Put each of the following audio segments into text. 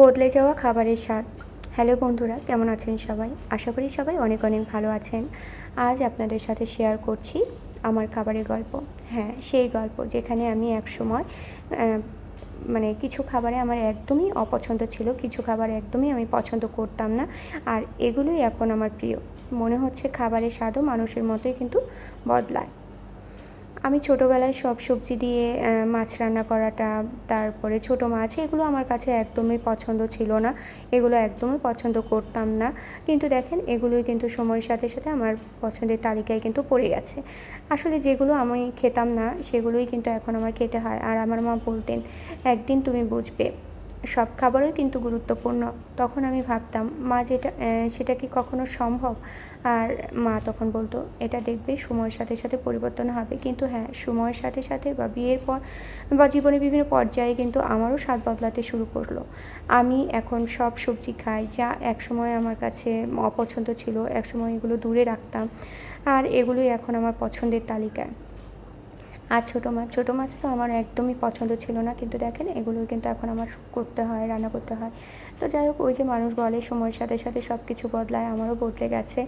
বদলে যাওয়া খাবারের স্বাদ। হ্যালো বন্ধুরা, কেমন আছেন সবাই? আশা করি সবাই অনেক অনেক ভালো আছেন। আজ আপনাদের সাথে শেয়ার করছি আমার খাবারের গল্প। হ্যাঁ সেই গল্প যেখানে আমি এক সময় মানে কিছু খাবারে আমার একদমই অপছন্দ ছিল, কিছু খাবার একদমই আমি পছন্দ করতাম না, আর এগুলোই এখন আমার প্রিয়। মনে হচ্ছে খাবারের স্বাদও মানুষের মতোই কিন্তু বদলায়। আমি ছোটোবেলায় সব সবজি দিয়ে মাছ রান্না করাটা, তারপরে ছোট মাছ, এগুলো আমার কাছে একদমই পছন্দ ছিল না। এগুলো একদমই পছন্দ করতাম না। কিন্তু দেখেন, এগুলোই কিন্তু সময়ের সাথে সাথে আমার পছন্দের তালিকায় কিন্তু পড়ে গেছে। আসলে যেগুলো আমি খেতাম না, সেগুলোই কিন্তু এখন আমার খেতে হয়। আর আমার মা বলতেন, একদিন তুমি বুঝবে। সব খাবারই কিন্তু গুরুত্বপূর্ণ। তখন আমি ভাবতাম, মা, যেটা সেটা কি কখনো সম্ভব? আর মা তখন বলতো, এটা দেখবে, সময়ের সাথে সাথে পরিবর্তন হবে। কিন্তু হ্যাঁ সময়ের সাথে সাথে বা বিয়ের পর বা জীবনের বিভিন্ন পর্যায়ে কিন্তু আমারও স্বাদ বদলাতে শুরু করল। আমি এখন সব সবজি খাই, যা একসময় আমার কাছে অপছন্দ ছিল, একসময় এগুলো দূরে রাখতাম। আর এগুলোই এখন আমার পছন্দের তালিকায়। আর ছোটো মাছ ছোটো মাছ তো আমার একদমই পছন্দ ছিল না, কিন্তু দেখেন এগুলো কিন্তু এখন আমার করতে হয়, রান্না করতে হয়। তো যাই হোক, ওই যে মানুষ বলে, সময়ের সাথে সাথে সব কিছু বদলায়, আমারও বদলে গেছে।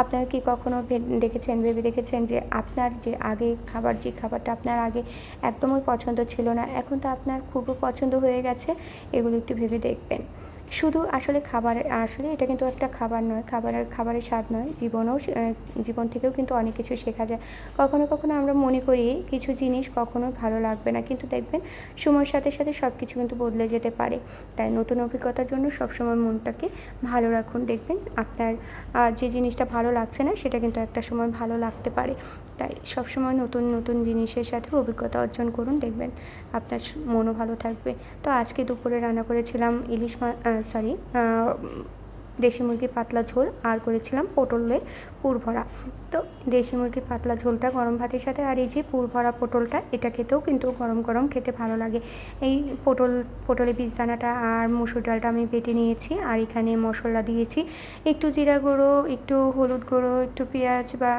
আপনারা কি কখনো দেখেছেন, ভেবে দেখেছেন যে আপনার যে আগে খাবার, যে খাবারটা আপনার আগে একদমই পছন্দ ছিল না, এখন তো আপনার খুবই পছন্দ হয়ে গেছে, এগুলো একটু ভেবে দেখবেন। শুধু আসলে খাবারের আসলে এটা কিন্তু একটা খাবার নয়, খাবারের খাবারের স্বাদ নয়, জীবনেও জীবন থেকেও কিন্তু অনেক কিছু শেখা যায়। কখনো কখনো আমরা মনে করি কিছু জিনিস কখনো ভালো লাগবে না, কিন্তু দেখবেন সময়ের সাথে সাথে সব কিছু কিন্তু বদলে যেতে পারে। তাই নতুন অভিজ্ঞতার জন্য সবসময় মনটাকে ভালো রাখুন। দেখবেন আপনার যে জিনিসটা ভালো লাগছে না, সেটা কিন্তু একটা সময় ভালো লাগতে পারে। তাই সবসময় নতুন নতুন জিনিসের সাথে অভিজ্ঞতা অর্জন করুন। দেখবেন আপনার মনও ভালো থাকবে। তো আজকে দুপুরে রান্না করেছিলাম ইলিশ মাছ সরি দেশি মুরগির পাতলা ঝোল আর করেছিলাম পটলের পুর ভরা তো দেশি মুরগির পাতলা ঝোলটা গরম ভাতের সাথে আর এই যে পুর ভরা পটলটা, এটা খেতেও কিন্তু গরম গরম খেতে ভালো লাগে। এই পটল, পটলের বীজ দানাটা আর মুসুর ডালটা আমি বেটে নিয়েছি আর এখানে মশলা দিয়েছি। একটু জিরা গুঁড়ো, একটু হলুদ গুঁড়ো, একটু পেঁয়াজ বা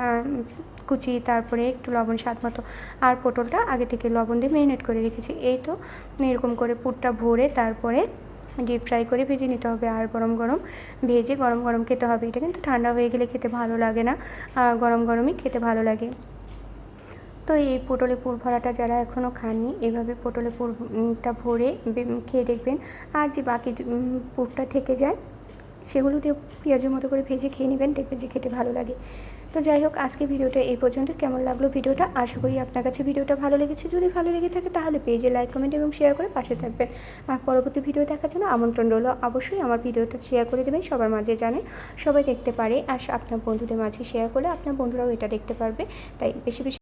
কুচি, তারপরে একটু লবণ স্বাদ মতো আর পটলটা আগে থেকে লবণ দিয়ে ম্যারিনেট করে রেখেছি। এই তো এরকম করে পুরটা ভরে তারপরে ডিপ ফ্রাই করে ভেজে নিতে হবে আর গরম গরম। ভেজে গরম গরম খেতে হবে। এটা কিন্তু ঠান্ডা হয়ে গেলে খেতে ভালো লাগে না। গরম গরমই খেতে ভালো লাগে। তো এই পটলে পুর ভরাটা যারা এখনও খাননি, এভাবে পটলে পুরটা ভরে খেয়ে দেখবেন। আর যে বাকি পুরটা থেকে যায় সেগুলো দিয়ে পেঁয়াজের মতো করে ভেজে খেয়ে নেবেন, দেখবেন যে খেতে ভালো লাগে। তো যাই হোক, আজকে ভিডিওটা এই পর্যন্ত। কেমন লাগল ভিডিওটা? আশা করি আপনার কাছে ভিডিওটা ভালো লেগেছে। যদি ভালো লেগে থাকে, তাহলে পেজে লাইক, কমেন্ট এবং শেয়ার করে পাশে থাকবেন। আর পরবর্তী ভিডিও দেখার জন্য আমন্ত্রণ রইল। অবশ্যই আমার ভিডিওটা শেয়ার করে দেবেন, সবার মাঝে জানে। সবাই দেখতে পারে, আর আপনার বন্ধুদের মাঝে শেয়ার করলে আপনার বন্ধুরাও এটা দেখতে পারবে। তাই বেশি বেশি